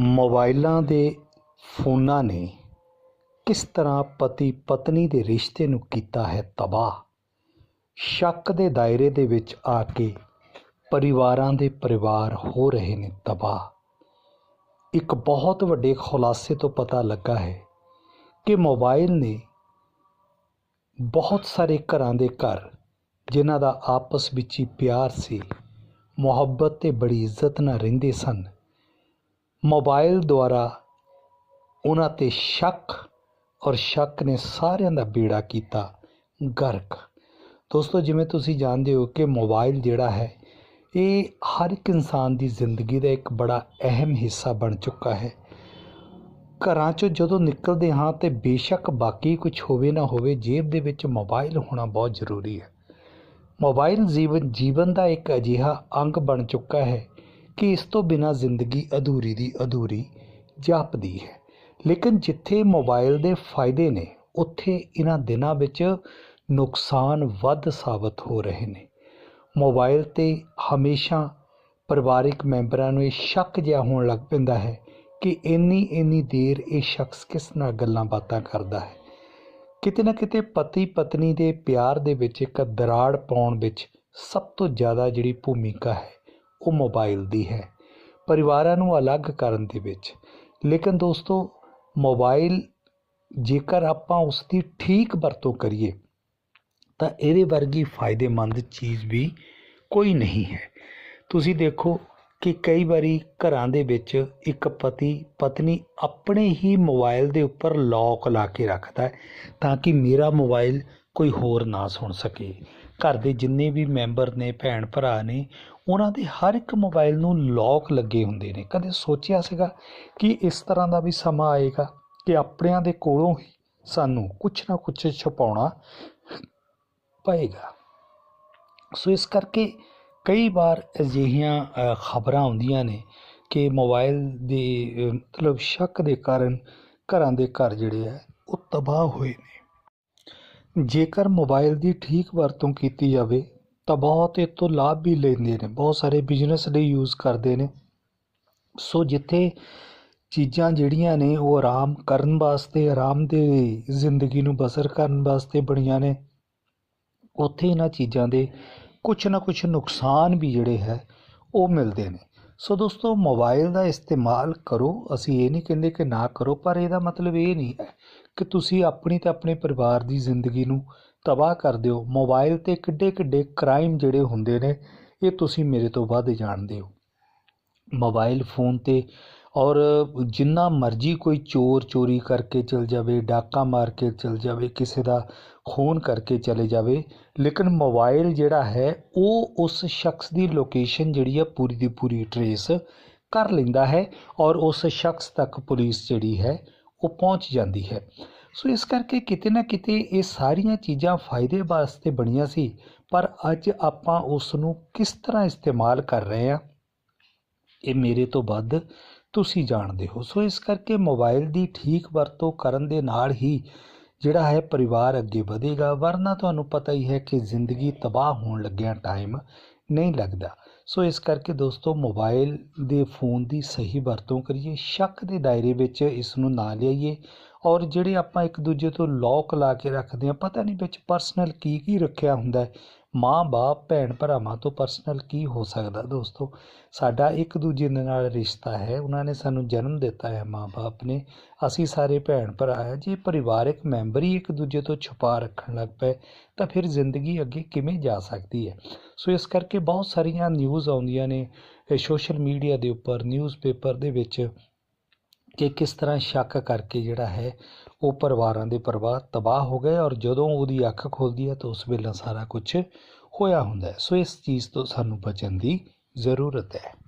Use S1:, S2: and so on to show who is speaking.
S1: ਮੋਬਾਈਲਾਂ ਦੇ ਫੋਨਾਂ ਨੇ ਕਿਸ ਤਰ੍ਹਾਂ ਪਤੀ ਪਤਨੀ ਦੇ ਰਿਸ਼ਤੇ ਨੂੰ ਕੀਤਾ ਹੈ ਤਬਾਹ? ਸ਼ੱਕ ਦੇ ਦਾਇਰੇ ਦੇ ਵਿੱਚ ਆ ਕੇ ਪਰਿਵਾਰਾਂ ਦੇ ਪਰਿਵਾਰ ਹੋ ਰਹੇ ਨੇ ਤਬਾਹ। ਇੱਕ ਬਹੁਤ ਵੱਡੇ ਖੁਲਾਸੇ ਤੋਂ ਪਤਾ ਲੱਗਾ ਹੈ ਕਿ ਮੋਬਾਈਲ ਨੇ ਬਹੁਤ ਸਾਰੇ ਘਰਾਂ ਦੇ ਘਰ, ਜਿਨ੍ਹਾਂ ਦਾ ਆਪਸ ਵਿੱਚ ਹੀ ਪਿਆਰ ਸੀ, ਮੁਹੱਬਤ ਤੇ ਬੜੀ ਇੱਜ਼ਤ ਨਾਲ ਰਹਿੰਦੇ ਸਨ ਮੋਬਾਈਲ ਦੁਆਰਾ ਉਹਨਾਂ ਤੇ ਸ਼ੱਕ ਔਰ ਸ਼ੱਕ ਨੇ ਸਾਰਿਆਂ ਦਾ ਬੇੜਾ ਕੀਤਾ। ਗਰਕ। ਦੋਸਤੋ, ਜਿਵੇਂ ਤੁਸੀਂ ਜਾਣਦੇ ਹੋ ਕਿ ਮੋਬਾਈਲ ਜਿਹੜਾ ਹੈ, ਇਹ ਹਰ ਇੱਕ ਇਨਸਾਨ ਦੀ ਜ਼ਿੰਦਗੀ ਦਾ ਇੱਕ ਬੜਾ ਅਹਿਮ ਹਿੱਸਾ ਬਣ ਚੁੱਕਾ ਹੈ। ਘਰਾਂ 'ਚੋਂ ਜਦੋਂ ਨਿਕਲਦੇ ਹਾਂ ਤੇ ਬੇਸ਼ੱਕ ਬਾਕੀ ਕੁਝ ਹੋਵੇ ਨਾ ਹੋਵੇ, ਜੇਬ ਦੇ ਵਿੱਚ ਮੋਬਾਈਲ ਹੋਣਾ ਬਹੁਤ ਜ਼ਰੂਰੀ ਹੈ। ਮੋਬਾਈਲ ਜੀਵਨ ਜੀਵਨ ਦਾ ਇੱਕ ਅਜਿਹਾ ਅੰਗ ਬਣ ਚੁੱਕਾ ਹੈ ਕਿ ਇਸ ਤੋਂ ਬਿਨਾਂ ਜ਼ਿੰਦਗੀ ਅਧੂਰੀ ਦੀ ਅਧੂਰੀ ਜਾਪਦੀ ਹੈ। ਲੇਕਿਨ ਜਿੱਥੇ ਮੋਬਾਈਲ ਦੇ ਫਾਇਦੇ ਨੇ, ਉੱਥੇ ਇਹਨਾਂ ਦਿਨਾਂ ਵਿੱਚ ਨੁਕਸਾਨ ਵੱਧ ਸਾਬਤ ਹੋ ਰਹੇ ਨੇ। ਮੋਬਾਈਲ ਤੇ ਹਮੇਸ਼ਾ ਪਰਿਵਾਰਿਕ ਮੈਂਬਰਾਂ ਨੂੰ ਇਹ ਸ਼ੱਕ ਜਿਹਾ ਹੋਣ ਲੱਗ ਪੈਂਦਾ ਹੈ ਕਿ ਇੰਨੀ ਇੰਨੀ ਦੇਰ ਇਹ ਸ਼ਖਸ ਕਿਸ ਨਾਲ ਗੱਲਾਂ ਬਾਤਾਂ ਕਰਦਾ ਹੈ। ਕਿਤੇ ਨਾ ਕਿਤੇ ਪਤੀ ਪਤਨੀ ਦੇ ਪਿਆਰ ਦੇ ਵਿੱਚ ਇੱਕ ਦਰਾੜ ਪਾਉਣ ਵਿੱਚ ਸਭ ਤੋਂ ਜ਼ਿਆਦਾ ਜਿਹੜੀ ਭੂਮਿਕਾ ਹੈ ਉਹ ਮੋਬਾਈਲ ਦੀ ਹੈ। ਪਰਿਵਾਰਾਂ ਨੂੰ ਅਲੱਗ ਕਰਨ ਦੇ ਵਿੱਚ। ਲੇਕਿਨ ਦੋਸਤੋ, ਮੋਬਾਈਲ ਜੇਕਰ ਆਪਾਂ ਉਸ ਦੀ ਠੀਕ ਵਰਤੋਂ ਕਰੀਏ, ਤਾਂ ਇਹਦੇ ਵਰਗੀ ਫਾਇਦੇਮੰਦ ਚੀਜ਼ ਵੀ ਕੋਈ ਨਹੀਂ ਹੈ। ਤੁਸੀਂ ਦੇਖੋ ਕਿ ਕਈ ਵਾਰੀ ਘਰਾਂ ਦੇ ਵਿੱਚ ਇੱਕ ਪਤੀ, ਪਤਨੀ ਆਪਣੇ ਹੀ ਮੋਬਾਈਲ ਦੇ ਉੱਪਰ ਲੌਕ ਲਾ ਕੇ ਰੱਖਦਾ ਹੈ ਤਾਂ ਕਿ ਮੇਰਾ ਮੋਬਾਈਲ ਕੋਈ ਹੋਰ ਨਾ ਸੁਣ ਸਕੇ। ਘਰ ਦੇ ਜਿੰਨੇ ਵੀ ਮੈਂਬਰ ਨੇ, ਭੈਣ ਭਰਾ ਨੇ, ਉਹਨਾਂ ਦੇ ਹਰ ਇੱਕ ਮੋਬਾਈਲ ਨੂੰ ਲੌਕ ਲੱਗੇ ਹੁੰਦੇ ਨੇ। ਕਦੇ ਸੋਚਿਆ ਸੀਗਾ ਕਿ ਇਸ ਤਰ੍ਹਾਂ ਦਾ ਵੀ ਸਮਾਂ ਆਏਗਾ ਕਿ ਆਪਣਿਆਂ ਦੇ ਕੋਲੋਂ ਹੀ ਸਾਨੂੰ ਕੁਝ ਨਾ ਕੁਝ ਛੁਪਾਉਣਾ ਪਏਗਾ। ਸੋ ਇਸ ਕਰਕੇ ਕਈ ਵਾਰ ਅਜਿਹੀਆਂ ਖਬਰਾਂ ਆਉਂਦੀਆਂ ਨੇ ਕਿ ਮੋਬਾਈਲ ਦੇ ਮਤਲਬ ਸ਼ੱਕ ਦੇ ਕਾਰਨ ਘਰਾਂ ਦੇ ਘਰ ਜਿਹੜੇ ਆ, ਉਹ ਤਬਾਹ ਹੋਏ ਨੇ। ਜੇਕਰ ਮੋਬਾਈਲ ਦੀ ਠੀਕ ਵਰਤੋਂ ਕੀਤੀ ਜਾਵੇ, ਤਾਂ ਬਹੁਤ ਇਹ ਤੋਂ ਲਾਭ ਵੀ ਲੈਂਦੇ ਨੇ। ਬਹੁਤ ਸਾਰੇ ਬਿਜ਼ਨਸ ਲਈ ਯੂਜ਼ ਕਰਦੇ ਨੇ। ਸੋ ਜਿੱਥੇ ਚੀਜ਼ਾਂ ਜਿਹੜੀਆਂ ਨੇ, ਉਹ ਆਰਾਮ ਕਰਨ ਵਾਸਤੇ, ਆਰਾਮ ਦੇ ਜ਼ਿੰਦਗੀ ਨੂੰ ਬਸਰ ਕਰਨ ਵਾਸਤੇ ਬਣੀਆਂ ਨੇ, ਉੱਥੇ ਇਹਨਾਂ ਚੀਜ਼ਾਂ ਦੇ ਕੁਛ ਨਾ ਕੁਛ ਨੁਕਸਾਨ ਵੀ ਜਿਹੜੇ ਹੈ, ਉਹ ਮਿਲਦੇ ਨੇ। ਸੋ ਦੋਸਤੋ ਮੋਬਾਈਲ ਦਾ ਇਸਤੇਮਾਲ ਕਰੋ। ਅਸੀਂ ਇਹ ਨਹੀਂ ਕਹਿੰਦੇ ਕਿ ਨਾ ਕਰੋ, ਪਰ ਇਹਦਾ ਮਤਲਬ ਇਹ ਨਹੀਂ ਹੈ ਕਿ ਤੁਸੀਂ ਆਪਣੀ ਤੇ ਆਪਣੇ ਪਰਿਵਾਰ ਦੀ ਜ਼ਿੰਦਗੀ ਨੂੰ ਤਬਾਹ ਕਰ ਦਿਓ। ਮੋਬਾਈਲ ਤੇ ਕਿੱਡੇ ਕਿੱਡੇ ਕ੍ਰਾਈਮ ਜਿਹੜੇ ਹੁੰਦੇ ਨੇ, ਇਹ ਤੁਸੀਂ ਮੇਰੇ ਤੋਂ ਵੱਧ ਜਾਣਦੇ ਹੋ। ਮੋਬਾਈਲ ਫੋਨ ਤੇ ਔਰ ਜਿੰਨਾ ਮਰਜ਼ੀ ਕੋਈ ਚੋਰ ਚੋਰੀ ਕਰਕੇ ਚਲ ਜਾਵੇ, ਡਾਕਾ ਮਾਰ ਕੇ ਚਲ ਜਾਵੇ, ਕਿਸੇ ਦਾ ਖੂਨ ਕਰਕੇ ਚਲੇ ਜਾਵੇ, ਲੇਕਿਨ ਮੋਬਾਈਲ ਜਿਹੜਾ ਹੈ, ਉਹ ਉਸ ਸ਼ਖਸ ਦੀ ਲੋਕੇਸ਼ਨ ਜਿਹੜੀ ਆ ਪੂਰੀ ਦੀ ਪੂਰੀ ਟਰੇਸ ਕਰ ਲੈਂਦਾ ਹੈ ਔਰ ਉਸ ਸ਼ਖਸ ਤੱਕ ਪੁਲਿਸ ਜਿਹੜੀ ਹੈ, ਉਹ ਪਹੁੰਚ ਜਾਂਦੀ ਹੈ। ਸੋ ਇਸ ਕਰਕੇ ਕਿਤੇ ਨਾ ਕਿਤੇ ਇਹ ਸਾਰੀਆਂ ਚੀਜ਼ਾਂ ਫਾਇਦੇ ਵਾਸਤੇ ਬਣੀਆਂ ਸੀ, ਪਰ ਅੱਜ ਆਪਾਂ ਉਸ ਨੂੰ ਕਿਸ ਤਰ੍ਹਾਂ ਇਸਤੇਮਾਲ ਕਰ ਰਹੇ ਹਾਂ, ਇਹ ਮੇਰੇ ਤੋਂ ਵੱਧ ਤੁਸੀਂ ਜਾਣਦੇ ਹੋ। ਸੋ ਇਸ ਕਰਕੇ ਮੋਬਾਈਲ ਦੀ ਠੀਕ ਵਰਤੋਂ ਕਰਨ ਦੇ ਨਾਲ ਹੀ ਜਿਹੜਾ ਹੈ ਪਰਿਵਾਰ ਅੱਗੇ ਵਧੇਗਾ। ਵਰਨਾ ਤੁਹਾਨੂੰ ਪਤਾ ਹੀ ਹੈ ਕਿ ਜ਼ਿੰਦਗੀ ਤਬਾਹ ਹੋਣ ਲੱਗਿਆ ਟਾਈਮ ਨਹੀਂ ਲੱਗਦਾ। ਸੋ ਇਸ ਕਰਕੇ ਦੋਸਤੋ ਮੋਬਾਈਲ ਦੇ ਫੋਨ ਦੀ ਸਹੀ ਵਰਤੋਂ ਕਰੀਏ। ਸ਼ੱਕ ਦੇ ਦਾਇਰੇ ਵਿੱਚ ਇਸ ਨੂੰ ਨਾ ਲਿਆਈਏ। ਔਰ ਜਿਹੜੇ ਆਪਾਂ ਇੱਕ ਦੂਜੇ ਤੋਂ ਲੋਕ ਲਾ ਕੇ ਰੱਖਦੇ ਹਾਂ, ਪਤਾ ਨਹੀਂ ਵਿੱਚ ਪਰਸਨਲ ਕੀ ਕੀ ਰੱਖਿਆ ਹੁੰਦਾ ਹੈ। ਮਾਂ, ਬਾਪ, ਭੈਣ ਭਰਾਵਾਂ ਤੋਂ ਪਰਸਨਲ ਕੀ ਹੋ ਸਕਦਾ? ਦੋਸਤੋ, ਸਾਡਾ ਇੱਕ ਦੂਜੇ ਦੇ ਨਾਲ ਰਿਸ਼ਤਾ ਹੈ। ਉਹਨਾਂ ਨੇ ਸਾਨੂੰ ਜਨਮ ਦਿੱਤਾ ਹੈ ਮਾਂ, ਬਾਪ ਨੇ। ਅਸੀਂ ਸਾਰੇ ਭੈਣ ਭਰਾ ਹੈ। ਜੇ ਪਰਿਵਾਰਕ ਮੈਂਬਰ ਹੀ ਇੱਕ ਦੂਜੇ ਤੋਂ ਛੁਪਾ ਰੱਖਣ ਲੱਗ ਪਏ, ਤਾਂ ਫਿਰ ਜ਼ਿੰਦਗੀ ਅੱਗੇ ਕਿਵੇਂ ਜਾ ਸਕਦੀ ਹੈ? ਸੋ ਇਸ ਕਰਕੇ ਬਹੁਤ ਸਾਰੀਆਂ ਨਿਊਜ਼ ਆਉਂਦੀਆਂ ਨੇ ਸੋਸ਼ਲ ਮੀਡੀਆ ਦੇ ਉੱਪਰ ਨਿਊਜ਼ਪੇਪਰ ਦੇ ਵਿੱਚ। ਕਿ ਕਿਸ ਤਰ੍ਹਾਂ ਸ਼ੱਕ ਕਰਕੇ ਜਿਹੜਾ ਹੈ, ਉਹ ਪਰਿਵਾਰਾਂ ਦੇ ਪਰਿਵਾਰ ਤਬਾਹ ਹੋ ਗਏ ਔਰ ਜਦੋਂ ਉਹਦੀ ਅੱਖ ਖੁੱਲਦੀ ਹੈ ਤਾਂ ਉਸ ਵੇਲੇ ਸਾਰਾ ਕੁਝ ਹੋਇਆ ਹੁੰਦਾ ਸੋ ਇਸ ਚੀਜ਼ ਤੋਂ ਸਾਨੂੰ ਬਚਣ ਦੀ ਜ਼ਰੂਰਤ ਹੈ।